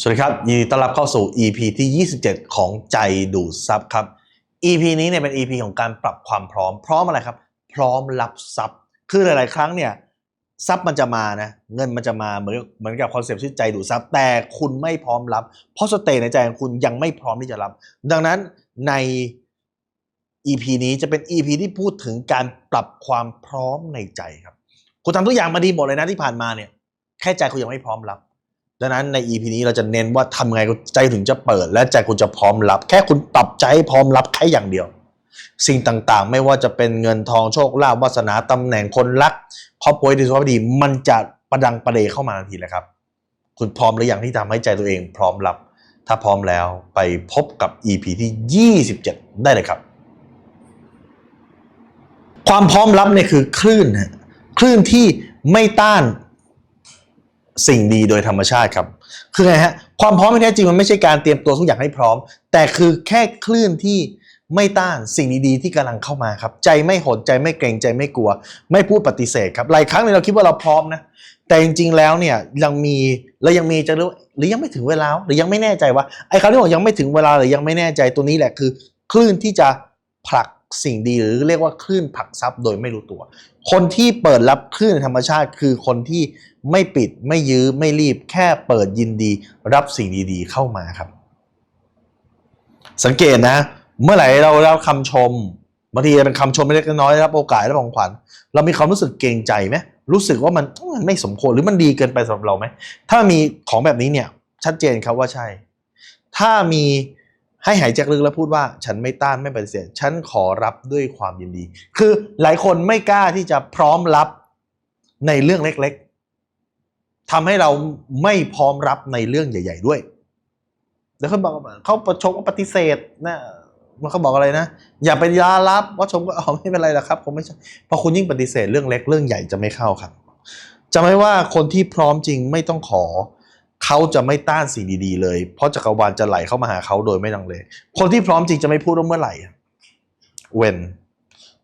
สวัสดีครับยินดีต้อนรับเข้าสู่ EP ที่ 27 ของใจดูดซับครับ EP นี้เนี่ยเป็น EP ของการปรับความพร้อม พร้อมอะไรครับ พร้อมรับทรัพย์คือหลาย ๆ ครั้งเนี่ยทรัพย์มันจะมานะเงินมันจะมาเหมือนเหมือนกับคอนเซปต์ชื่อใจดูดซับแต่คุณไม่พร้อมรับ เพราะสเตย์ในใจของคุณยังไม่พร้อมที่จะรับ ดังนั้นใน EP นี้จะเป็น EP ที่พูดถึงการปรับความพร้อมในใจครับ คุณทำทุกอย่างมาดีหมดเลยนะที่ผ่านมาเนี่ยแค่ใจคุณยังไม่พร้อมรับ ดังนั้นใน EP นี้เราจะเน้นว่าทำไงใจถึงจะเปิด และใจคุณจะพร้อมรับ แค่คุณปรับใจให้พร้อมรับแค่อย่างเดียว สิ่งต่างๆ ไม่ว่าจะเป็นเงินทองโชคลาภวาสนาตำแหน่งคนรักครอบครัวดีสุขภาพดีมันจะประดังประเดเข้ามาทันทีเลยครับ คุณพร้อมหรือยังที่ทำให้ใจตัวเองพร้อมรับ ถ้าพร้อมแล้วไปพบกับ EP ที่ 27 ได้เลยครับ ความพร้อมรับเนี่ยคือคลื่นคลื่นที่ไม่ต้าน สิ่งดีโดยธรรมชาติครับ คือไงฮะความพร้อมที่แท้จริงมันไม่ใช่การเตรียมตัวทุกอย่างให้พร้อม แต่คือแค่คลื่นที่ไม่ต้านสิ่งดีๆที่กำลังเข้ามาครับ ใจไม่หดใจไม่เกรงใจไม่กลัว ไม่พูดปฏิเสธครับหลายครั้งเนี่ยเราคิดว่าเราพร้อมนะแต่จริงๆแล้วเนี่ยยังมีเรายังมีจะรู้หรือยังไม่ถึงเวลาหรือยังไม่แน่ใจว่าไอ้คำที่บอกยังไม่ถึงเวลาหรือยังไม่แน่ใจตัวนี้แหละคือ คลื่นที่จะผลักสิ่งดีหรือเรียกว่าคลื่นผลักซับโดยไม่รู้ตัว คนที่เปิดรับคลื่นธรรมชาติ คือคนที่ไม่ปิดไม่ยื้อไม่รีบแค่เปิดยินดี รับสิ่งดีๆ เข้ามาครับ สังเกตนะ เมื่อไหร่เราได้รับคำชมบางทีเป็นคำชมเล็กน้อยรับโอกาสรับของขวัญเรามีความรู้สึกเกรงใจไหมรู้สึกว่ามันมันไม่สมควรหรือมันดีเกินไปสำหรับเราไหมถ้ามีของแบบนี้เนี่ยชัดเจนครับว่าใช่ ถ้ามี ให้หายใจลึกแล้วพูดว่าฉันไม่ต้านไม่ปฏิเสธฉันขอรับด้วยความยินดี คือหลายคนไม่กล้าที่จะพร้อมรับในเรื่องเล็กๆทำให้เราไม่พร้อมรับในเรื่องใหญ่ ๆ ด้วยแล้วเขาบอกว่าเขาประชมว่าปฏิเสธนะมันเขาบอกอะไรนะ อย่าไปยารับว่าชมก็อ๋อไม่เป็นไรหรอกครับผมไม่ใช่เพราะคุณยิ่งปฏิเสธเรื่องเล็กเรื่องใหญ่จะไม่เข้าครับจำไว้ว่าคนที่พร้อมจริงไม่ต้องขอ เขาจะไม่ต้านสิ่งดีๆเลย เพราะจักรวาลจะไหลเข้ามาหาเขาโดยไม่ลังเลคนที่พร้อมจริงจะไม่พูดว่าเมื่อไหร่เว้น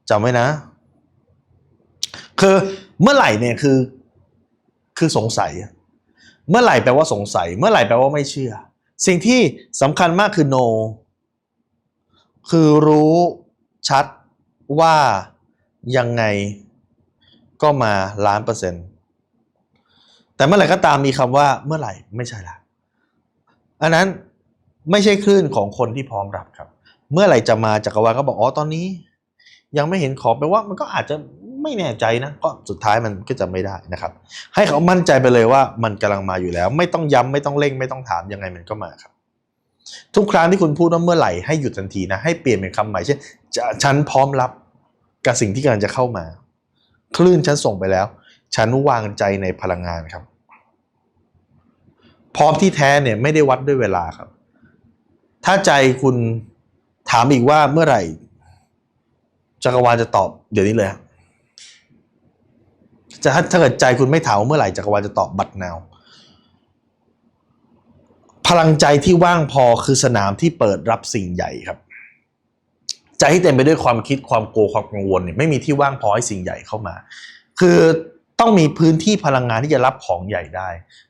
จำไว้นะ คือเมื่อไหร่เนี่ยคือ คือสงสัย เมื่อไหร่แปลว่าสงสัย เมื่อไหร่แปลว่าไม่เชื่อ สิ่งที่สำคัญมากคือ no คือรู้ชัดว่ายังไงก็มาล้านเปอร์เซ็นต์ แต่เมื่อไหร่ก็ตามมีคำว่าเมื่อไหร่ไม่ใช่ละอันนั้นไม่ใช่คลื่นของคนที่พร้อมรับครับ เมื่อไหร่จะมาจักรวาลก็บอกอ๋อตอนนี้ ยังไม่เห็นขอแปลว่ามันก็อาจจะไม่แน่ใจนะก็สุดท้ายมันก็จะไม่ได้นะครับ ให้เขามั่นใจไปเลยว่ามันกำลังมาอยู่แล้ว ไม่ต้องย้ำไม่ต้องเร่งไม่ต้องถามยังไงมันก็มาครับ ทุกครั้งที่คุณพูดว่าเมื่อไหร่ให้หยุดทันทีนะให้เปลี่ยนเป็นคำใหม่เช่นฉันพร้อมรับกับสิ่งที่กำลังจะเข้ามา คลื่นฉันส่งไปแล้ว ฉันวางใจในพลังงานครับ พร้อมที่แท้เนี่ยไม่ได้วัดด้วยเวลาครับ ถ้าใจคุณถามอีกว่าเมื่อไหร่ จักรวาลจะตอบเดี๋ยวนี้เลยครับจะถ้าถ้าเกิดใจคุณไม่ถามเมื่อไหร่จักรวาลจะตอบบัตรนาวพลังใจที่ว่างพอคือสนามที่เปิดรับสิ่งใหญ่ครับ ใจที่เต็มไปด้วยความคิดความกลัวความกังวลเนี่ยไม่มีที่ว่างพอให้สิ่งใหญ่เข้ามา คือ ต้องมีพื้นที่พลังงานที่จะรับของใหญ่ได้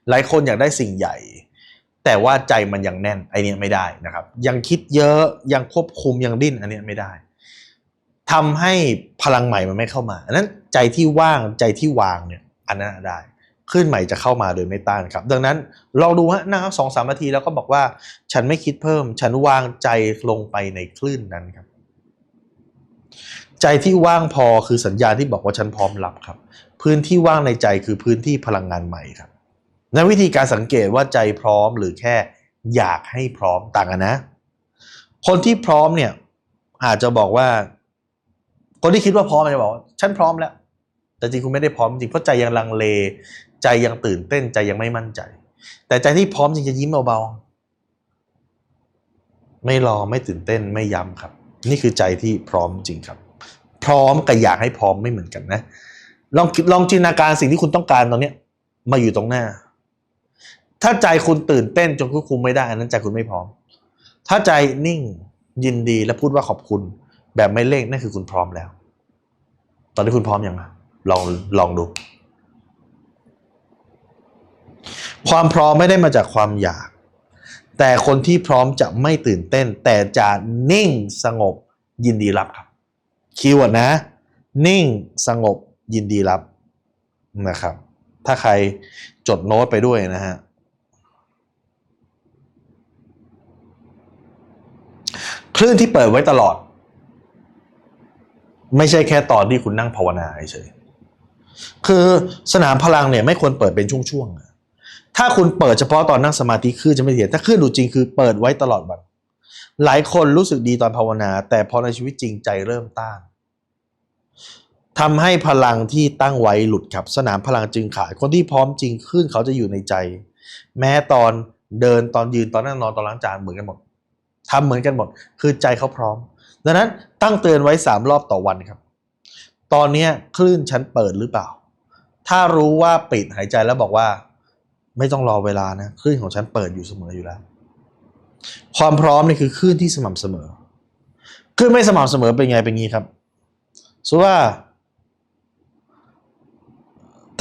หลายคนอยากได้สิ่งใหญ่ แต่ว่าใจมันยังแน่นไอเนี้ยไม่ได้นะครับ ยังคิดเยอะยังควบคุมยังดิ้นอันเนี้ยไม่ได้ทำให้พลังใหม่มันไม่เข้ามาอันนั้นใจที่ว่างใจที่วางเนี่ยอันนั้นได้ขึ้นใหม่จะเข้ามาโดยไม่ต้านครับ ดังนั้นลองดูฮะนะครับสองสามนาทีแล้วก็บอกว่า ฉันไม่คิดเพิ่ม ฉันวางใจลงไปในคลื่นนั้นครับ ใจที่ว่างพอคือสัญญาณที่บอกว่าฉันพร้อมรับครับ พื้นที่ว่างในใจคือพื้นที่พลังงานใหม่ครับในวิธีการสังเกตว่าใจพร้อมหรือแค่อยากให้พร้อมต่างกันนะ คนที่พร้อมเนี่ยอาจจะบอกว่า คนที่คิดว่าพร้อมจะบอกว่าฉันพร้อมแล้ว แต่จริงคุณไม่ได้พร้อมจริงเพราะใจยังลังเล ใจยังตื่นเต้นใจยังไม่มั่นใจ แต่ใจที่พร้อมจริงจะยิ้มเบาๆไม่รอไม่ตื่นเต้นไม่ย้ำครับ นี่คือใจที่พร้อมจริงครับ พร้อมกับอยากให้พร้อมไม่เหมือนกันนะ ลองลองจินตนาการสิ่งที่คุณต้องการตอนเนี้ย มาอยู่ตรงหน้า ถ้าใจคุณตื่นเต้นจนควบคุมไม่ได้อันนั้นใจคุณไม่พร้อม ถ้าใจนิ่งยินดีและพูดว่าขอบคุณ แบบไม่เร่งนั่นคือคุณพร้อมแล้ว ตอนนี้คุณพร้อมยังอะลองลองดู ความพร้อมไม่ได้มาจากความอยาก แต่คนที่พร้อมจะไม่ตื่นเต้น แต่จะนิ่งสงบยินดีรับครับคีย์เวิร์ดนะ นิ่งสงบ ยินดีรับนะครับ ถ้าใครจดโน้ตไปด้วยนะฮะคลื่นที่เปิดไว้ตลอด ไม่ใช่แค่ตอนที่คุณนั่งภาวนาเฉยคือสนามพลังเนี่ยไม่ควรเปิดเป็นช่วงๆถ้าคุณเปิดเฉพาะตอนนั่งสมาธิคลื่นจะไม่เห็นถ้าคลื่นดูจริงคือเปิดไว้ตลอดวันหลายคนรู้สึกดีตอนภาวนา แต่พอในชีวิตจริงใจเริ่มต้าน ทำให้พลังที่ตั้งไว้หลุดครับ สนามพลังจึงขาดคนที่พร้อมจริงคลื่นเขาจะอยู่ในใจ แม้ตอนเดินตอนยืนตอนนั่งนอนตอนล้างจานเหมือนกันหมดทำเหมือนกันหมด คือใจเขาพร้อม ดังนั้นตั้งเตือนไว้สามรอบต่อวันครับ ตอนเนี้คลื่นฉันเปิดหรือเปล่า ถ้ารู้ว่าปิดหายใจแล้วบอกว่า ไม่ต้องรอเวลานะคลื่นของฉันเปิดอยู่เสมออยู่แล้ว ความพร้อมนี่คือคลื่นที่สม่ำเสมอคลื่นไม่สม่ำเสมอเป็นไงเป็นงี้ครับสมมุติว่า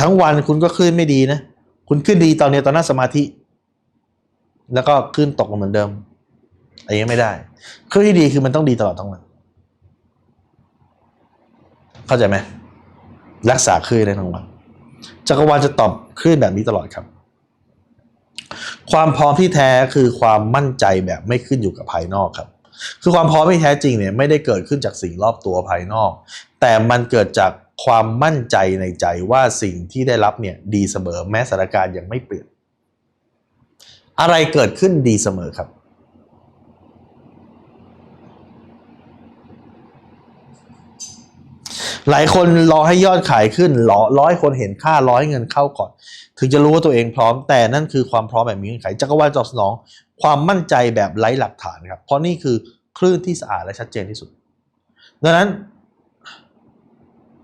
ทั้งวันคุณก็คลื่นไม่ดีนะ คุณขึ้นดีตอนเนี้ยตอนนั่งสมาธิ แล้วก็คลื่นตกเหมือนเดิมอันนี้ไม่ได้คลื่นที่ดีคือมันต้องดีตลอดทั้งวันเข้าใจไหมรักษาคลื่นได้ทั้งวันจักรวาลจะตอบคลื่นแบบนี้ตลอดครับ ความพร้อมที่แท้คือความมั่นใจแบบไม่ขึ้นอยู่กับภายนอกครับ คือความพร้อมที่แท้จริงเนี่ยไม่ได้เกิดขึ้นจากสิ่งรอบตัวภายนอก แต่มันเกิดจาก ความมั่นใจในใจว่าสิ่งที่ได้รับเนี่ยดีเสมอแม้สถานการณ์ยังไม่เปลี่ยน อะไรเกิดขึ้นดีเสมอครับ หลายคนรอให้ยอดขายขึ้นรอร้อยคนเห็นค่าร้อยเงินเข้าก่อน ถึงจะรู้ว่าตัวเองพร้อมแต่นั่นคือความพร้อมแบบมีเงื่อนไขจักรวาลตอบสนอง ความมั่นใจแบบไร้หลักฐานครับเพราะนี่คือคลื่นที่สะอาดและชัดเจนที่สุด ดังนั้น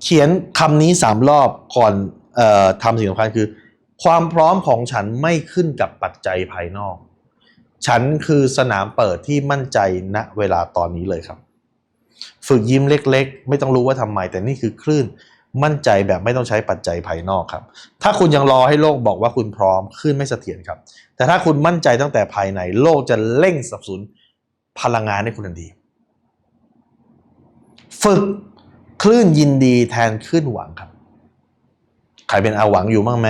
ขียนคำนี้สามรอบก่อนเอ่อทำสิ่งสำคัญคือ ความพร้อมของฉันไม่ขึ้นกับปัจจัยภายนอก ฉันคือสนามเปิดที่มั่นใจณเวลาตอนนี้เลยครับ ฝึกยิ้มเล็ก ๆ ไม่ต้องรู้ว่าทำไม แต่นี่คือคลื่นมั่นใจแบบไม่ต้องใช้ปัจจัยภายนอกครับ ถ้าคุณยังรอให้โลกบอกว่าคุณพร้อมคลื่นไม่เสถียรครับ แต่ถ้าคุณมั่นใจตั้งแต่ภายใน โลกจะเร่งสับสนุนพลังงานให้คุณทันที ฝึก คลื่นยินดีแทนคลื่นหวังครับ ใครเป็นอาหวังอยู่บ้างไหม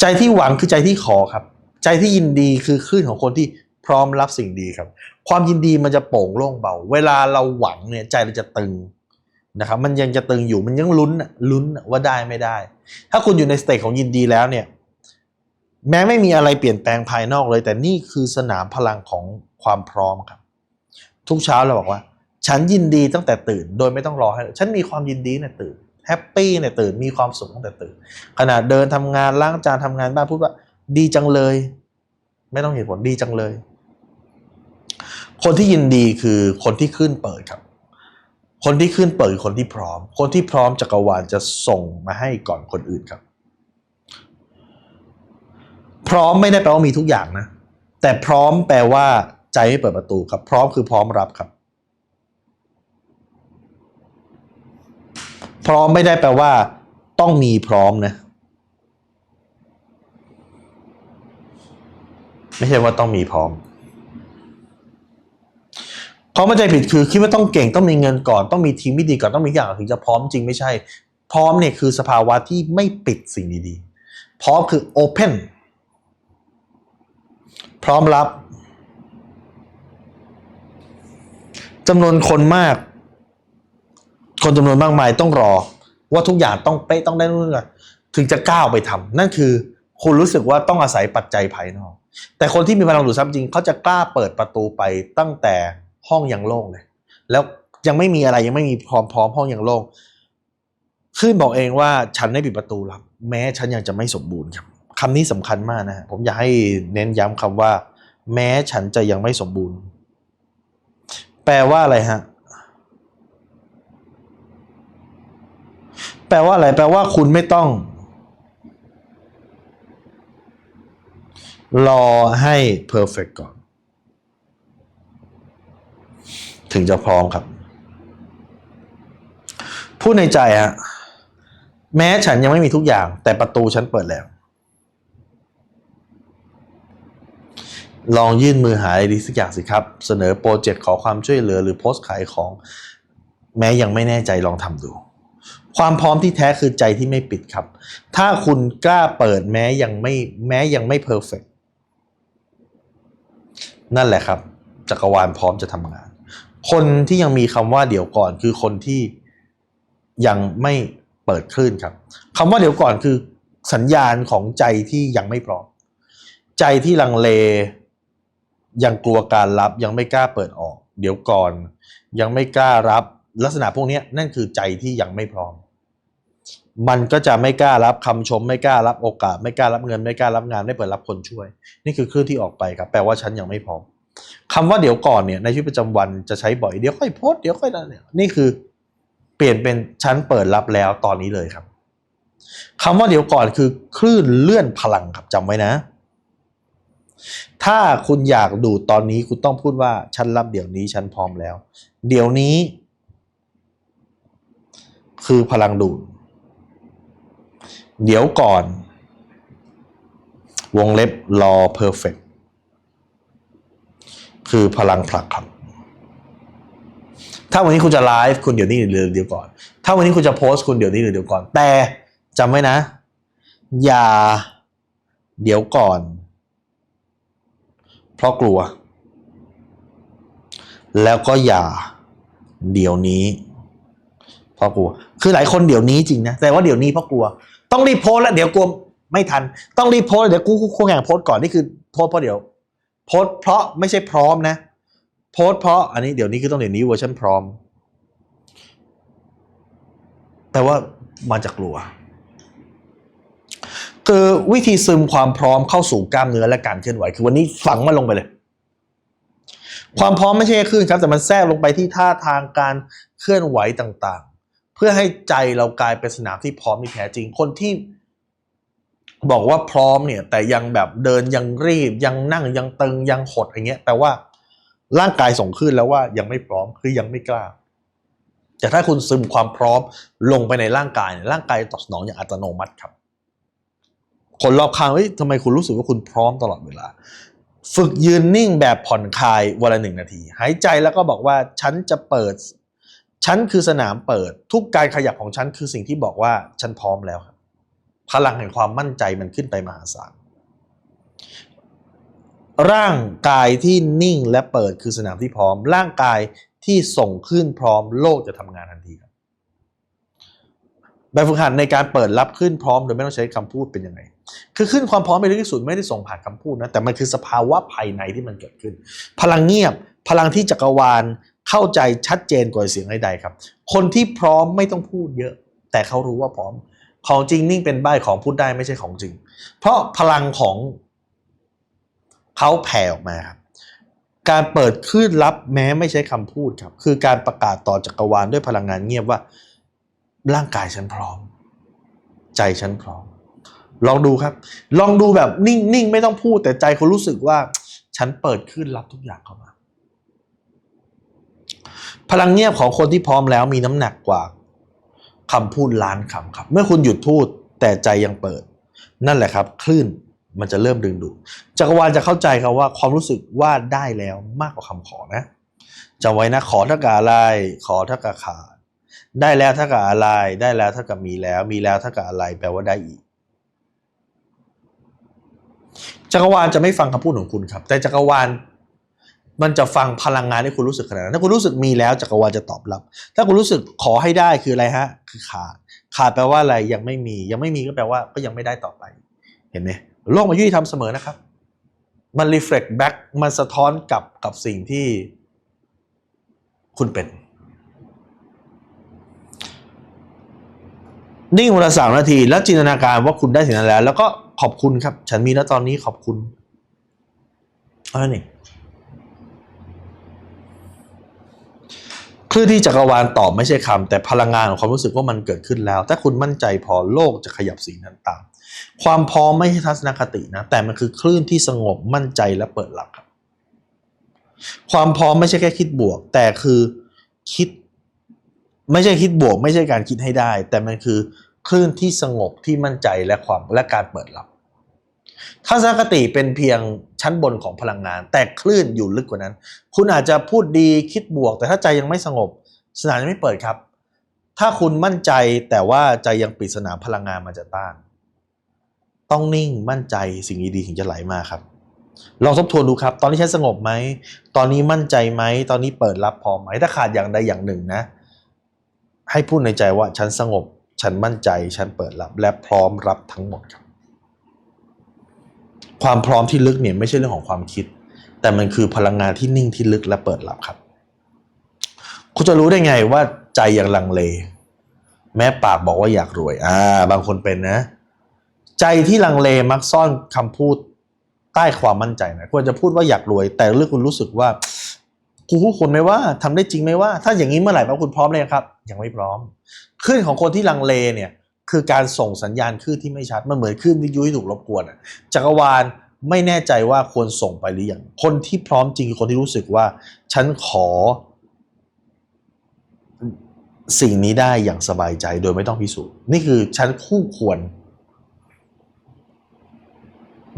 ใจที่หวังคือใจที่ขอครับ ใจที่ยินดีคือคลื่นของคนที่พร้อมรับสิ่งดีครับ ความยินดีมันจะโปร่งโล่งเบา เวลาเราหวังเนี่ยใจเราจะตึงนะครับมันยังจะตึงอยู่มันยังลุ้นลุ้นว่าได้ไม่ได้ ถ้าคุณอยู่ในสเตจของยินดีแล้วเนี่ยแม้ไม่มีอะไรเปลี่ยนแปลงภายนอกเลย แต่นี่คือสนามพลังของความพร้อมครับ ทุกเช้าเราบอกว่า ฉันยินดีตั้งแต่ตื่น โดยไม่ต้องรอให้ ฉันมีความยินดีเนี่ยตื่นแฮปปี้เนี่ยตื่นมีความสุขตั้งแต่ตื่น ขณะเดินทำงานล้างจานทำงานบ้านพูดว่า ดีจังเลย ไม่ต้องเหตุผลดีจังเลย คนที่ยินดีคือคนที่ขึ้นเปิดครับ คนที่ขึ้นเปิดคือคนที่พร้อม คนที่พร้อมจักรวาลจะส่งมาให้ก่อนคนอื่นครับ พร้อมไม่ได้แปลว่ามีทุกอย่างนะ แต่พร้อมแปลว่า ใจไม่เปิดประตูครับ พร้อมคือพร้อมรับครับ พร้อมไม่ได้แปลว่า ต้องมีพร้อมนะ ไม่ใช่ว่าต้องมีพร้อมความเข้าใจผิดคือคิดว่าต้องเก่งต้องมีเงินก่อนต้องมีทีมที่ดีก่อนต้องมีอย่างถึงจะพร้อมจริงไม่ใช่ พร้อมเนี่ยคือสภาวะที่ไม่ปิดสิ่งดีๆ พร้อมคือ open พร้อมรับ จำนวนคนมาก คนจำนวนมากมายต้องรอ ว่าทุกอย่างต้องเป๊ะต้องได้นู่นนี่นั่นถึงจะก้าวไปทำนั่นคือคุณรู้สึกว่าต้องอาศัยปัจจัยภายนอก แต่คนที่มีพลังดูดซับจริงเขาจะกล้าเปิดประตูไปตั้งแต่ห้องยังโล่งเลยแล้วยังไม่มีอะไรยังไม่มีพร้อมพร้อมห้องยังโล่งขึ้นบอกเองว่าฉันได้ปิดประตูรับ แม้ฉันยังจะไม่สมบูรณ์ครับคำนี้สำคัญมากนะฮะผมอยากให้เน้นย้ำคำว่า แม้ฉันจะยังไม่สมบูรณ์ แปลว่าอะไรฮะ แปลว่าอะไร แปลว่าคุณไม่ต้อง รอให้เพอร์เฟกก่อน ถึงจะพร้อมครับ พูดในใจฮะ แม้ฉันยังไม่มีทุกอย่าง แต่ประตูฉันเปิดแล้ว ลองยื่นมือหาอะไรดีสักอย่างสิครับ เสนอโปรเจกต์ขอความช่วยเหลือหรือโพสต์ขายของ แม้ยังไม่แน่ใจลองทำดู ความพร้อมที่แท้คือใจที่ไม่ปิดครับ ถ้าคุณกล้าเปิดแม้ยังไม่แม้ยังไม่เพอร์เฟกนั่นแหละครับ จักรวาลพร้อมจะทำงาน คนที่ยังมีคำว่าเดี๋ยวก่อนคือคนที่ยังไม่เปิดคลื่นครับคำว่าเดี๋ยวก่อนคือสัญญาณของใจที่ยังไม่พร้อม ใจที่ลังเล ยังกลัวการรับยังไม่กล้าเปิดออก เดี๋ยวก่อน ยังไม่กล้ารับลักษณะพวกนี้นั่นคือใจที่ยังไม่พร้อม มันก็จะไม่กล้ารับคำชม ไม่กล้ารับโอกาส ไม่กล้ารับเงิน ไม่กล้ารับงานไม่เปิดรับคนช่วย นี่คือคลื่นที่ออกไปครับแปลว่าฉันยังไม่พร้อมคำว่าเดี๋ยวก่อนเนี่ยในชีวิตประจำวันจะใช้บ่อยเดี๋ยวค่อยโพสเดี๋ยวค่อยนั่นเนี่ยนี่คือเปลี่ยนเป็นฉันเปิดรับแล้วตอนนี้เลยครับคำว่าเดี๋ยวก่อนคือคลื่นเลื่อนพลังครับจำไว้นะ ถ้าคุณอยากดูดตอนนี้คุณต้องพูดว่าฉันรับเดี๋ยวนี้ฉันพร้อมแล้ว เดี๋ยวนี้ คือพลังดูด เดี๋ยวก่อน วงเล็บรอเพอร์เฟกคือพลังผลักครับ ถ้าวันนี้คุณจะไลฟ์คุณเดี๋ยวนี้หรือเดี๋ยวก่อน ถ้าวันนี้คุณจะโพสต์คุณเดี๋ยวนี้หรือเดี๋ยวก่อน แต่จำไว้นะ อย่าเดี๋ยวก่อน เพราะกลัว แล้วก็อย่าเดี๋ยวนี้ เพราะกลัว คือหลายคนเดี๋ยวนี้จริงนะแต่ว่าเดี๋ยวนี้เพราะกลัว ต้องรีบโพส์แล้วเดี๋ยวกลัวไม่ทัน ต้องรีบโพสเดี๋ยวกูกูแข่งโพส์ก่อนนี่คือโพส์เพราะเดี๋ยว โพส์เพราะไม่ใช่พร้อมนะ โพส์เพราะอันนี้เดี๋ยวนี้คือต้องเดี๋ยวนี้เวอร์ชันพร้อม แต่ว่ามาจากกลัว คือวิธีซึมความพร้อมเข้าสู่กล้ามเนื้อและการเคลื่อนไหว คือวันนี้ฝังมันลงไปเลย ความพร้อมไม่ใช่ขึ้นครับ แต่มันแทรกลงไปที่ท่าทางการเคลื่อนไหวต่างๆ เพื่อให้ใจเรากลายเป็นสนามที่พร้อมที่แท้จริงคนที่บอกว่าพร้อมเนี่ย แต่ยังแบบเดินยังรีบ ยังนั่งยังตึงยังหดอย่างเงี้ยแปลว่าร่างกายส่งขึ้นแล้วว่ายังไม่พร้อมคือยังไม่กล้า แต่ถ้าคุณซึมความพร้อมลงไปในร่างกายเนี่ยร่างกายตอบสนองอย่างอัตโนมัติครับ คนรอบข้างเฮ้ยทำไมคุณรู้สึกว่าคุณพร้อมตลอดเวลา ฝึกยืนนิ่งแบบผ่อนคลายวันละหนึ่งนาที หายใจแล้วก็บอกว่าฉันจะเปิด ฉันคือสนามเปิด ทุกการขยับของฉันคือสิ่งที่บอกว่าฉันพร้อมแล้วครับพลังแห่งความมั่นใจมันขึ้นไปมหาศาลร่างกายที่นิ่งและเปิดคือสนามที่พร้อม ร่างกายที่ส่งขึ้นพร้อมโลกจะทำงานทันทีครับ แบบฝึกหัดในการเปิดรับขึ้นพร้อมโดยไม่ต้องใช้คำพูดเป็นยังไง คือขึ้นความพร้อมไปที่สุดไม่ได้ส่งผ่านคำพูดนะ แต่มันคือสภาวะภายในที่มันเกิดขึ้น พลังเงียบ พลังที่จักรวาลเข้าใจชัดเจนกว่าเสียงใดๆครับ คนที่พร้อมไม่ต้องพูดเยอะ แต่เขารู้ว่าพร้อม ของจริงนิ่งเป็นใบของพูดได้ไม่ใช่ของจริง เพราะพลังของเขาแผ่ออกมาครับการเปิดคลื่นรับแม้ไม่ใช้คำพูดครับ คือการประกาศต่อจักรวาลด้วยพลังงานเงียบว่า ร่างกายฉันพร้อม ใจฉันพร้อม ลองดูครับ ลองดูแบบนิ่งๆ ไม่ต้องพูด แต่ใจคุณรู้สึกว่า ฉันเปิดคลื่นรับทุกอย่างเข้ามา พลังเงียบของคนที่พร้อมแล้วมีน้ำหนักกว่าคำพูดล้านคำครับ เมื่อคุณหยุดพูดแต่ใจยังเปิด นั่นแหละครับ คลื่นมันจะเริ่มดึงดูดจักรวาลจะเข้าใจครับว่าความรู้สึกว่าได้แล้วมากกว่าคำขอนะจำไว้นะขอเท่ากับอะไรขอเท่ากับขาด ได้แล้วเท่ากับอะไร ได้แล้วเท่ากับมีแล้ว มีแล้วเท่ากับอะไร แปลว่าได้อีก จักรวาลจะไม่ฟังคำพูดของคุณครับ แต่จักรวาลมันจะฟังพลังงานที่คุณรู้สึกขนาดนั้น ถ้าคุณรู้สึกมีแล้วจักรวาลจะตอบรับ ถ้าคุณรู้สึกขอให้ได้คืออะไรฮะ คือขาด ขาดแปลว่าอะไร ยังไม่มี ยังไม่มีก็แปลว่าก็ยังไม่ได้ต่อไป เห็นไหมโลกมันยุติธรรมเสมอนะครับ มัน reflect back มันสะท้อนกลับกับสิ่งที่คุณเป็น นิ่งวันละสามนาที แล้วจินตนาการว่าคุณได้สิ่งนั้นแล้ว แล้วก็ขอบคุณครับ ฉันมีแล้วตอนนี้ขอบคุณเอาละนี่คลื่นที่จักรวาลตอบไม่ใช่คำแต่พลังงานของความรู้สึกว่ามันเกิดขึ้นแล้ว ถ้าคุณมั่นใจพอโลกจะขยับสิ่งนั้นตาม ความพร้อมไม่ใช่ทัศนคตินะ แต่มันคือคลื่นที่สงบมั่นใจและเปิดรับครับความพร้อมไม่ใช่แค่คิดบวก แต่คือคิด ไม่ใช่คิดบวก ไม่ใช่การคิดให้ได้ แต่มันคือคลื่นที่สงบที่มั่นใจและความและการเปิดรับทัศนคติเป็นเพียงชั้นบนของพลังงาน แต่คลื่นอยู่ลึกกว่านั้น คุณอาจจะพูดดีคิดบวก แต่ถ้าใจยังไม่สงบ สนามยังไม่เปิดครับ ถ้าคุณมั่นใจแต่ว่าใจยังปิดสนามพลังงานมันจะต้าน ต้องนิ่งมั่นใจสิ่งดีๆถึงจะไหลมาครับลองทบทวนดูครับ ตอนนี้ฉันสงบไหม ตอนนี้มั่นใจไหม ตอนนี้เปิดรับพอไหม ถ้าขาดอย่างใดอย่างหนึ่งนะ ให้พูดในใจว่าฉันสงบ ฉันมั่นใจ ฉันเปิดรับ และพร้อมรับทั้งหมดครับ ความพร้อมที่ลึกเนี่ยไม่ใช่เรื่องของความคิด แต่มันคือพลังงานที่นิ่งที่ลึกและเปิดรับครับ คุณจะรู้ได้ไงว่าใจยังลังเล แม้ปากบอกว่าอยากรวย อ่า บางคนเป็นนะ ใจที่ลังเลมักซ่อนคำพูดใต้ความมั่นใจนะควรจะพูดว่าอยากรวย แต่เรื่องคุณรู้สึกว่า กูคู่ควรไหมว่าทำได้จริงไหมว่า ถ้าอย่างนี้เมื่อไหร่ว่าคุณพร้อมเลยครับ ยังไม่พร้อมคลื่นของคนที่ลังเลเนี่ยคือการส่งสัญญาณคลื่นที่ไม่ชัดมันเหมือนคลื่นวิทยุที่ถูกรบกวนจักรวาลไม่แน่ใจว่าควรส่งไปหรือยังคนที่พร้อมจริงคือคนที่รู้สึกว่า ฉันขอ สิ่งนี้ได้อย่างสบายใจโดยไม่ต้องพิสูจน์นี่คือฉันคู่ควร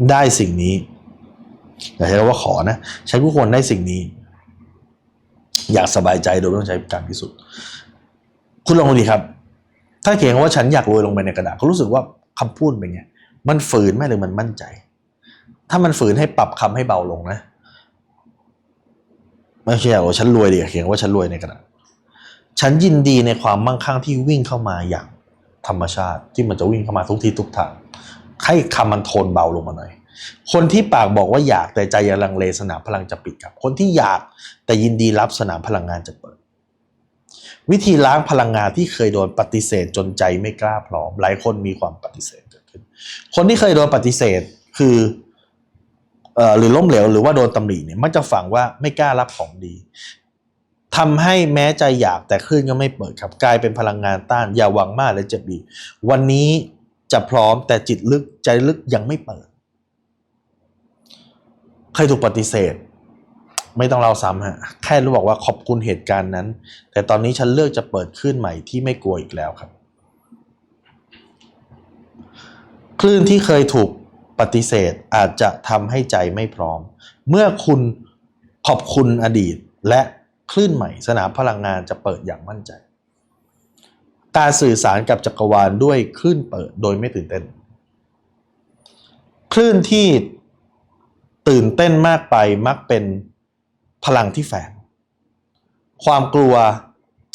ได้สิ่งนี้อย่าใช้คำว่าขอนะใช้คู่ควรได้สิ่งนี้ อยากสบายใจโดยไม่ต้องใช้การพิสูจน์คุณลองดูดีครับ ถ้าเขียนว่าฉันอยากรวยลงไปในกระดาษเขารู้สึกว่าคำพูดเป็นไงมันฝืนไหมหรือมันมั่นใจ ถ้ามันฝืนให้ปรับคำให้เบาลงนะ ไม่ใช่ว่าฉันรวยดีเขียนว่าฉันรวยในกระดาษฉันยินดีในความมั่งคั่งที่วิ่งเข้ามาอย่างธรรมชาติที่มันจะวิ่งเข้ามาทุกทีทุกทางให้คำมันโทนเบาลงมาหน่อย คนที่ปากบอกว่าอยากแต่ใจยังลังเลสนามพลังจะปิดครับ คนที่อยากแต่ยินดีรับสนามพลังงานจะเปิด วิธีล้างพลังงานที่เคยโดนปฏิเสธจนใจไม่กล้าพร้อม หลายคนมีความปฏิเสธเกิดขึ้น คนที่เคยโดนปฏิเสธคืออหรือล้มเหลวหรือว่าโดนตำหนิเนี่ยมักจะฝังว่าไม่กล้ารับของดีทำให้แม้ใจอยากแต่คลื่นก็ไม่เปิดครับ กลายเป็นพลังงานต้านอย่าหวังมากและเจ็บอีกวันนี้จะพร้อมแต่จิตลึกใจลึกยังไม่เปิด เคยถูกปฏิเสธ ไม่ต้องเล่าซ้ำฮะแค่รู้บอกว่าขอบคุณเหตุการณ์นั้น แต่ตอนนี้ฉันเลือกจะเปิดคลื่นใหม่ที่ไม่กลัวอีกแล้วครับคลื่นที่เคยถูกปฏิเสธอาจจะทำให้ใจไม่พร้อม เมื่อคุณขอบคุณอดีตและคลื่นใหม่สนามพลังงานจะเปิดอย่างมั่นใจ การสื่อสารกับจักรวาลด้วยคลื่นเปิดโดยไม่ตื่นเต้น คลื่นที่ ตื่นเต้นมากไปมักเป็นพลังที่แฝงความกลัว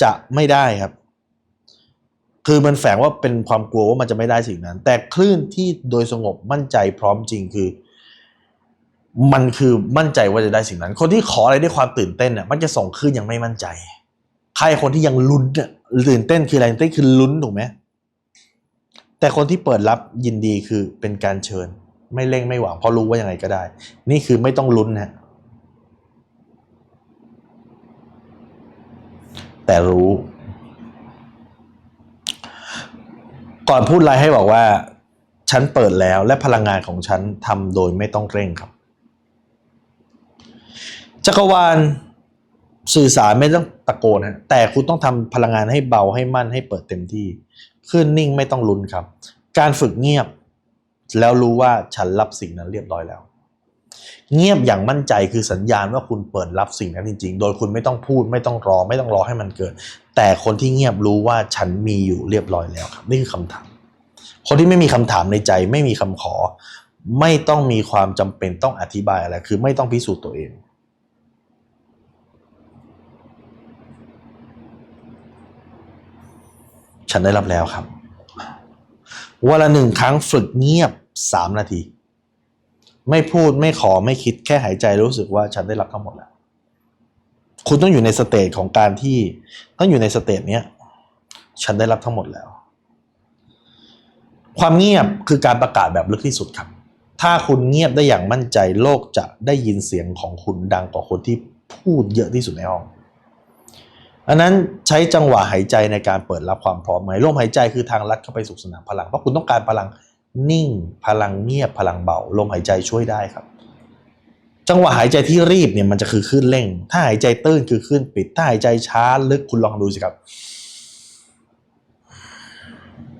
จะไม่ได้ครับ คือมันแฝงว่าเป็นความกลัวว่ามันจะไม่ได้สิ่งนั้น แต่คลื่นที่โดยสงบมั่นใจพร้อมจริงคือ มันคือมั่นใจว่าจะได้สิ่งนั้น คนที่ขออะไรด้วยความตื่นเต้นเนี่ยมันจะส่งคลื่นยังไม่มั่นใจ ใครคนที่ยังลุ้นเนี่ยตื่นเต้นคืออะไรตื่นเต้นคือลุ้นถูกไหมแต่คนที่เปิดรับยินดีคือเป็นการเชิญ ไม่เร่งไม่หวังเพราะรู้ว่ายังไงก็ได้ นี่คือไม่ต้องลุ้นนะแต่รู้ ก่อนพูดอะไรให้บอกว่า ฉันเปิดแล้วและพลังงานของฉันทำโดยไม่ต้องเร่งครับ จักรวาลสื่อสารไม่ต้องตะโกนนะแต่คุณต้องทำพลังงานให้เบาให้มั่นให้เปิดเต็มที่ ขึ้นนิ่งไม่ต้องลุ้นครับ การฝึกเงียบ แล้วรู้ว่าฉันรับสิ่งนั้นเรียบร้อยแล้ว เงียบอย่างมั่นใจคือสัญญาณว่าคุณเปิดรับสิ่งนั้นจริง ๆ โดยคุณไม่ต้องพูดไม่ต้องรอ ไม่ต้องรอให้มันเกิด แต่คนที่เงียบรู้ว่าฉันมีอยู่เรียบร้อยแล้วครับนี่คือคำถาม คนที่ไม่มีคำถามในใจ ไม่มีคำขอ ไม่ต้องมีความจำเป็นต้องอธิบายอะไรคือไม่ต้องพิสูจน์ตัวเองฉันได้รับแล้วครับ วันละหนึ่งครั้งฝึกเงียบสามนาที ไม่พูดไม่ขอไม่คิดแค่หายใจรู้สึกว่าฉันได้รับทั้งหมดแล้ว คุณต้องอยู่ในสเตจของการที่ต้องอยู่ในสเตจเนี้ยฉันได้รับทั้งหมดแล้ว ความเงียบคือการประกาศแบบลึกที่สุดครับ ถ้าคุณเงียบได้อย่างมั่นใจโลกจะได้ยินเสียงของคุณดังกว่าคนที่พูดเยอะที่สุดในห้อง อันนั้นใช้จังหวะหายใจในการเปิดรับความพร้อมไหมลมหายใจคือทางลัดเข้าไปสู่สนามพลัง เพราะคุณต้องการพลังนิ่ง พลังเงียบพลังเบา ลมหายใจช่วยได้ครับ จังหวะหายใจที่รีบเนี่ยมันจะคือขึ้นเร่ง ถ้าหายใจตื้นคือขึ้นปิด ถ้าหายใจช้าลึกคุณลองดูสิครับ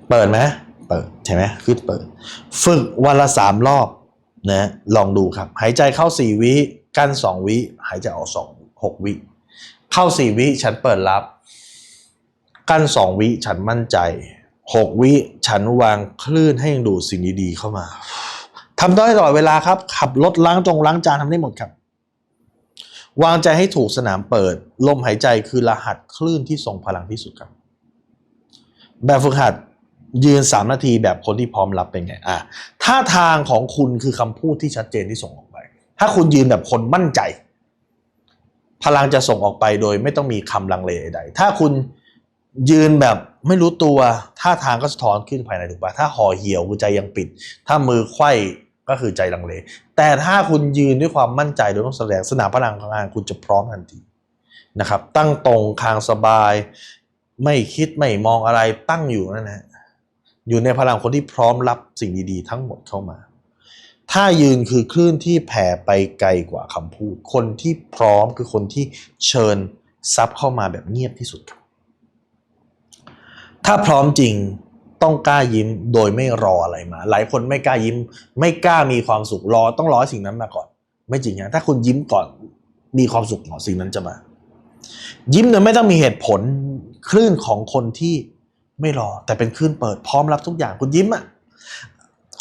เปิดไหมเปิดใช่ไหมขึ้นเปิด ฝึกวันละสามรอบนะลองดูครับ หายใจเข้า4วิ กั้น2วิ หายใจออก2 6วิ เข้า4วิฉันเปิดรับ กั้น2วิฉันมั่นใจ6วิฉันวางคลื่นให้ยังดูดสิ่งดีๆเข้ามาทำได้ตลอดเวลาครับ ขับรถล้างจงล้างจานทำได้หมดครับ วางใจให้ถูกสนามเปิด ลมหายใจคือรหัสคลื่นที่ทรงพลังที่สุดครับ แบบฝึกหัดยืน 3 นาทีแบบคนที่พร้อมรับเป็นไงอะท่าทางของคุณคือคำพูดที่ชัดเจนที่ส่งออกไป ถ้าคุณยืนแบบคนมั่นใจ พลังจะส่งออกไปโดยไม่ต้องมีคำลังเลใดๆถ้าคุณยืนแบบไม่รู้ตัวท่าทางก็สะท้อนขึ้นภายในถูกปะถ้าห่อเหี่ยวคือใจยังปิด ถ้ามือไขว้ก็คือใจลังเล แต่ถ้าคุณยืนด้วยความมั่นใจโดยต้องแสดงสนามพลังของงานคุณจะพร้อมทันทีนะครับ ตั้งตรงคางสบาย ไม่คิดไม่มองอะไรตั้งอยู่นั่นนะอยู่ในพลังคนที่พร้อมรับสิ่งดีๆ ทั้งหมดเข้ามา ถ้ายืนคือคลื่นที่แผ่ไปไกลกว่าคำพูด คนที่พร้อมคือคนที่เชิญซับเข้ามาแบบเงียบที่สุด ถ้าพร้อมจริงต้องกล้ายิ้มโดยไม่รออะไรมา หลายคนไม่กล้ายิ้ม ไม่กล้ามีความสุขรอต้องรอสิ่งนั้นมาก่อน ไม่จริงนะถ้าคุณยิ้มก่อนมีความสุขก่อสิ่งนั้นจะมา ยิ้มโดยไม่ต้องมีเหตุผลคลื่นของคนที่ไม่รอ แต่เป็นคลื่นเปิดพร้อมรับทุกอย่างคุณยิ้มอะ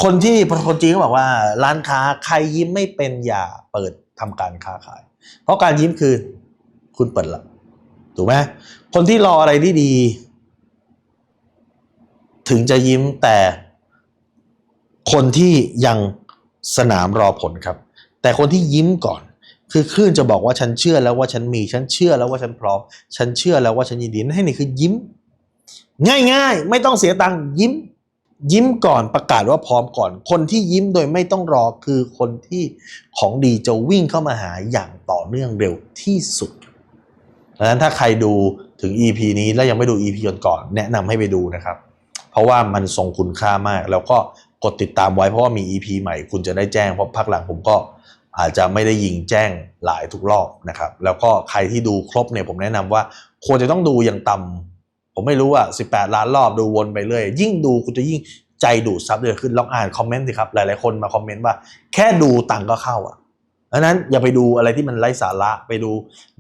คนที่คนจีนก็บอกว่า ร้านค้าใครยิ้มไม่เป็นอย่าเปิดทำการค้าขาย เพราะการยิ้มคือ คุณเปิดละถูกไหมคนที่รออะไรที่ดี ถึงจะยิ้มแต่คนที่ยังสนามรอผลครับ แต่คนที่ยิ้มก่อน คือคลื่นจะบอกว่าฉันเชื่อแล้วว่าฉันมี ฉันเชื่อแล้วว่าฉันพร้อม ฉันเชื่อแล้วว่าฉันยินดีนั่นให้นี่คือยิ้ม ง่ายๆ ไม่ต้องเสียตังค์ยิ้ม ยิ้มก่อนประกาศว่าพร้อมก่อน คนที่ยิ้มโดยไม่ต้องรอคือคนที่ของดีจะวิ่งเข้ามาหาอย่างต่อเนื่องเร็วที่สุดดังนั้นถ้าใครดูถึง EP นี้แล้วยังไม่ดู EP ก่อนๆแนะนำให้ไปดูนะครับ เพราะว่ามันทรงคุณค่ามาก แล้วก็กดติดตามไว้เพราะว่ามี EP ใหม่คุณจะได้แจ้งเพราะพักหลังผมก็อาจจะไม่ได้ยิงแจ้งหลายทุกรอบนะครับ แล้วก็ใครที่ดูครบเนี่ยผมแนะนำว่าควรจะต้องดูอย่างต่ำ ผมไม่รู้อะ18 ล้านรอบดูวนไปเรื่อยยิ่งดูคุณจะยิ่งใจดูดซับเลยขึ้นลองอ่านคอมเมนต์สิครับ หลาย ๆ คนมาคอมเมนต์ว่า แค่ดูตังก็เข้าอะดังนั้นอย่าไปดูอะไรที่มันไร้สาระไปดู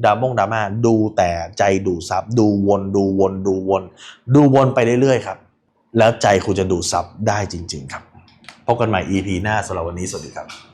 ดามงดราม่าดูแต่ใจดูดซับดูวนดูวนดูวน ดูวนไปเรื่อย ๆ ครับ แล้วใจคุณจะดูดซับได้จริง ๆ ครับพบกันใหม่ EP หน้าสำหรับวันนี้สวัสดีครับ